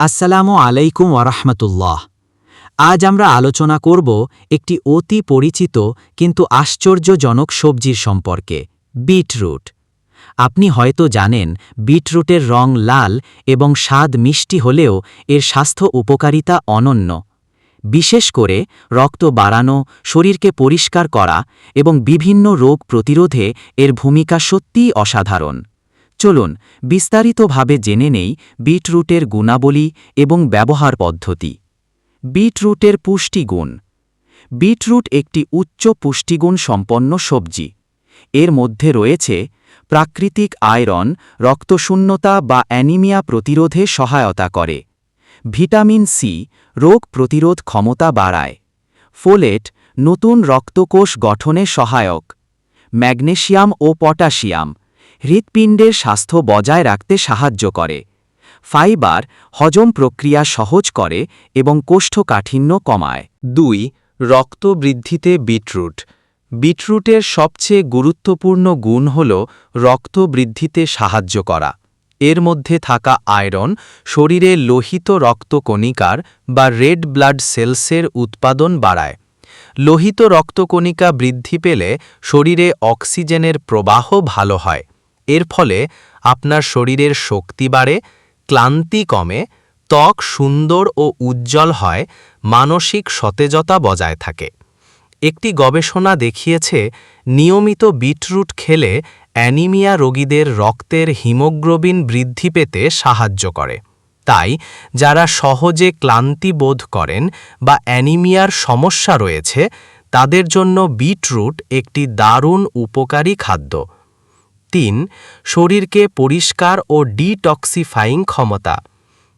আসসালামু আলাইকুম ওরহমতুল্লাহ আজ আমরা আলোচনা করব একটি অতি পরিচিত কিন্তু আশ্চর্যজনক সবজির সম্পর্কে, বিটরুট। আপনি হয়তো জানেন, বিটরুটের রং লাল এবং স্বাদ মিষ্টি হলেও এর স্বাস্থ্য উপকারিতা অনন্য। বিশেষ করে রক্ত বাড়ানো, শরীরকে পরিষ্কার করা এবং বিভিন্ন রোগ প্রতিরোধে এর ভূমিকা সত্যিই অসাধারণ। চলুন, বিস্তারিতভাবে জেনে নেই বিটরুটের গুণাবলী এবং ব্যবহার পদ্ধতি। বিটরুটের পুষ্টিগুণ। বিটরুট একটি উচ্চ পুষ্টিগুণ সম্পন্ন সবজি। এর মধ্যে রয়েছে প্রাকৃতিক আয়রন, রক্তশূন্যতা বা অ্যানিমিয়া প্রতিরোধে সহায়তা করে। ভিটামিন সি, রোগ প্রতিরোধ ক্ষমতা বাড়ায়। ফোলেট, নতুন রক্তকোষ গঠনে সহায়ক। ম্যাগনেশিয়াম ও পটাশিয়াম। হৃৎপিণ্ডের স্বাস্থ্য বজায় রাখতে সাহায্য করে। ফাইবার হজম প্রক্রিয়া সহজ করে এবং কোষ্ঠকাঠিন্য কমায়। দুই, রক্ত বৃদ্ধিতে বিটরুট। বিটরুটের সবচেয়ে গুরুত্বপূর্ণ গুণ হল রক্ত বৃদ্ধিতে সাহায্য করা। এর মধ্যে থাকা আয়রন শরীরে লোহিত রক্তকণিকার বা রেড ব্লাড সেলসের উৎপাদন বাড়ায়। লোহিত রক্তকণিকা বৃদ্ধি পেলে শরীরে অক্সিজেনের প্রবাহ ভালো হয়। এর ফলে আপনার শরীরের শক্তি বাড়ে, ক্লান্তি কমে, ত্বক সুন্দর ও উজ্জ্বল হয়, মানসিক সতেজতা বজায় থাকে। একটি গবেষণা দেখিয়েছে, নিয়মিত বিটরুট খেলে অ্যানিমিয়া রোগীদের রক্তের হিমোগ্লোবিন বৃদ্ধি পেতে সাহায্য করে। তাই, যারা সহজে ক্লান্তি বোধ করেন বা অ্যানিমিয়ার সমস্যা রয়েছে, তাদের জন্য বিটরুট একটি দারুণ উপকারী খাদ্য। তিন, শরীরকে পরিষ্কার ও ডিটক্সিফাইং ক্ষমতা।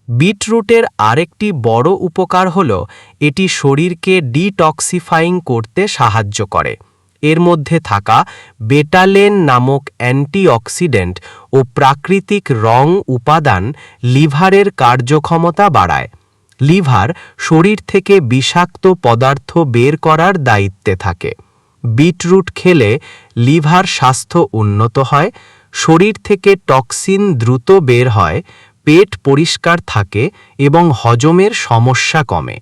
বিটরুটের আরেকটি বড় উপকার হল, এটি শরীরকে ডিটক্সিফাইং করতে সাহায্য করে। এর মধ্যে থাকা বেটালেন নামক অ্যান্টিঅক্সিডেন্ট ও প্রাকৃতিক রং উপাদান লিভারের কার্যক্ষমতা বাড়ায়। লিভার শরীর থেকে বিষাক্ত পদার্থ বের করার দায়িত্বে থাকে। বিটরুট খেলে লিভার স্বাস্থ্য উন্নত হয়, শরীর থেকে টক্সিন দ্রুত বের হয়, পেট পরিষ্কার থাকে এবং হজমের সমস্যা কমে।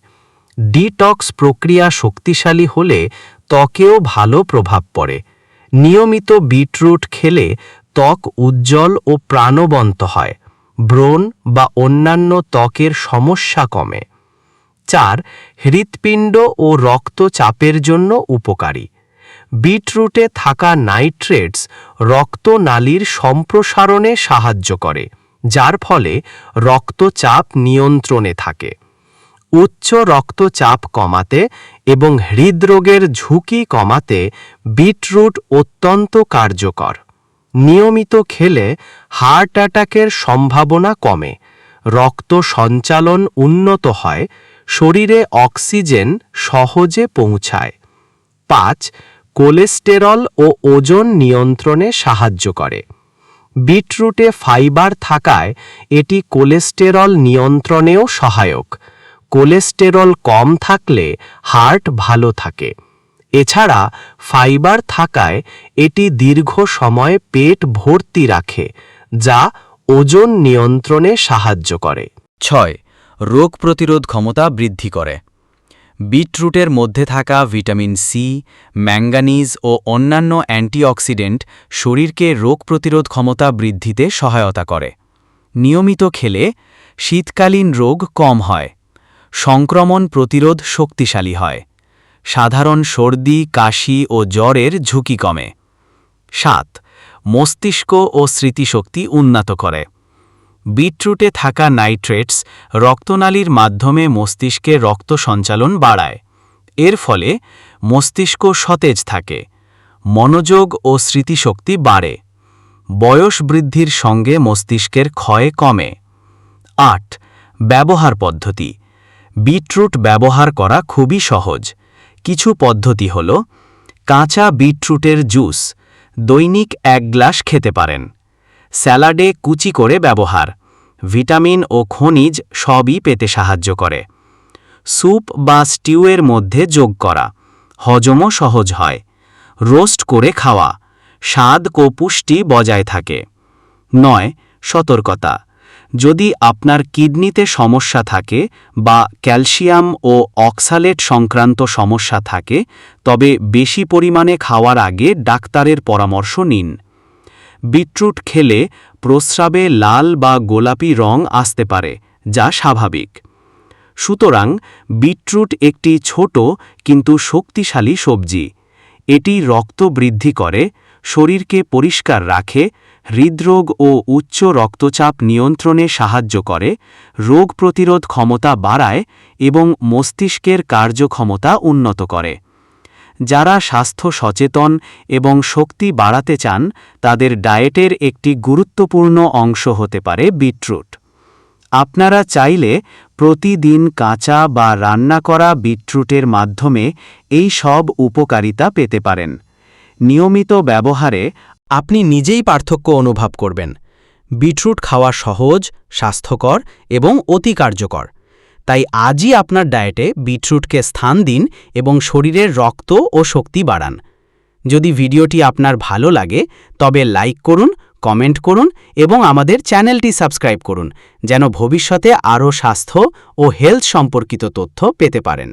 ডিটক্স প্রক্রিয়া শক্তিশালী হলে ত্বকেও ভালো প্রভাব পড়ে। নিয়মিত বিটরুট খেলে ত্বক উজ্জ্বল ও প্রাণবন্ত হয়, ব্রণ বা অন্যান্য ত্বকের সমস্যা কমে। চার, হৃৎপিণ্ড ও রক্তচাপের জন্য উপকারী। বিটরুটে থাকা নাইট্রেটস রক্তনালীর সম্প্রসারণে সাহায্য করে, যার ফলে রক্তচাপ নিয়ন্ত্রণে থাকে। উচ্চ রক্তচাপ কমাতে এবং হৃদরোগের ঝুঁকি কমাতে বিটরুট অত্যন্ত কার্যকর। নিয়মিত খেলে হার্ট অ্যাটাকের সম্ভাবনা কমে, রক্ত সঞ্চালন উন্নত হয়, শরীরে অক্সিজেন সহজে পৌঁছায়। পাঁচ কোলেস্টেরল ও ওজন নিয়ন্ত্রণে সাহায্য করে। বিটরুটে ফাইবার থাকায় এটি কোলেস্টেরল নিয়ন্ত্রণেও সহায়ক। কোলেস্টেরল কম থাকলে হার্ট ভালো থাকে। এছাড়া ফাইবার থাকায় এটি দীর্ঘ সময় পেট ভর্তি রাখে, যা ওজন নিয়ন্ত্রণে সাহায্য করে। ছয়, রোগ প্রতিরোধ ক্ষমতা বৃদ্ধি করে। বিটরুটের মধ্যে থাকা ভিটামিন সি, ম্যাঙ্গানিজ ও অন্যান্য অ্যান্টিঅক্সিডেন্ট শরীরকে রোগ প্রতিরোধ ক্ষমতা বৃদ্ধিতে সহায়তা করে। নিয়মিত খেলে শীতকালীন রোগ কম হয়, সংক্রমণ প্রতিরোধ শক্তিশালী হয়, সাধারণ সর্দি, কাশি ও জ্বরের ঝুঁকি কমে। সাত, মস্তিষ্ক ও স্মৃতিশক্তি উন্নত করে। বিটরুটে থাকা নাইট্রেটস রক্তনালীর মাধ্যমে মস্তিষ্কে রক্ত সঞ্চালন বাড়ায়। এর ফলে মস্তিষ্ক সতেজ থাকে, মনোযোগ ও স্মৃতিশক্তি বাড়ে। বয়স বৃদ্ধির সঙ্গে মস্তিষ্কের ক্ষয় কমে। আট, ব্যবহার পদ্ধতি। বিটরুট ব্যবহার করা খুবই সহজ। কিছু পদ্ধতি হল, কাঁচা বিটরুটের জুস দৈনিক এক গ্লাস খেতে পারেন। স্যালাডে কুচি করে ব্যবহার। ভিটামিন ও খনিজ সবই পেতে সাহায্য করে। স্যুপ বা স্টিউয়ের মধ্যে যোগ করা। হজমও সহজ হয়। রোস্ট করে খাওয়া। স্বাদ ও পুষ্টি বজায় থাকে। নয়, সতর্কতা। যদি আপনার কিডনিতে সমস্যা থাকে বা ক্যালসিয়াম ও অক্সালেট সংক্রান্ত সমস্যা থাকে, তবে বেশি পরিমাণে খাওয়ার আগে ডাক্তারের পরামর্শ নিন। বিটরুট খেলে প্রস্রাবে লাল বা গোলাপি রং আসতে পারে, যা স্বাভাবিক। সুতরাং বিটরুট একটি ছোট কিন্তু শক্তিশালী সবজি। এটি রক্ত বৃদ্ধি করে, শরীরকে পরিষ্কার রাখে, হৃদরোগ ও উচ্চ রক্তচাপ নিয়ন্ত্রণে সাহায্য করে, রোগ প্রতিরোধ ক্ষমতা বাড়ায় এবং মস্তিষ্কের কার্যক্ষমতা উন্নত করে। যারা স্বাস্থ্য সচেতন এবং শক্তি বাড়াতে চান, তাদের ডায়েটের একটি গুরুত্বপূর্ণ অংশ হতে পারে বিটরুট। আপনারা চাইলে প্রতিদিন কাঁচা বা রান্না করা বিটরুটের মাধ্যমে এই সব উপকারিতা পেতে পারেন। নিয়মিত ব্যবহারে আপনি নিজেই পার্থক্য অনুভব করবেন। বিটরুট খাওয়া সহজ, স্বাস্থ্যকর এবং অতি কার্যকর। তাই আজই আপনার ডায়েটে বিটরুটকে স্থান দিন এবং শরীরের রক্ত ও শক্তি বাড়ান। যদি ভিডিওটি আপনার ভালো লাগে, তবে লাইক করুন, কমেন্ট করুন এবং আমাদের চ্যানেলটি সাবস্ক্রাইব করুন, যেন ভবিষ্যতে আরও স্বাস্থ্য ও হেলথ সম্পর্কিত তথ্য পেতে পারেন।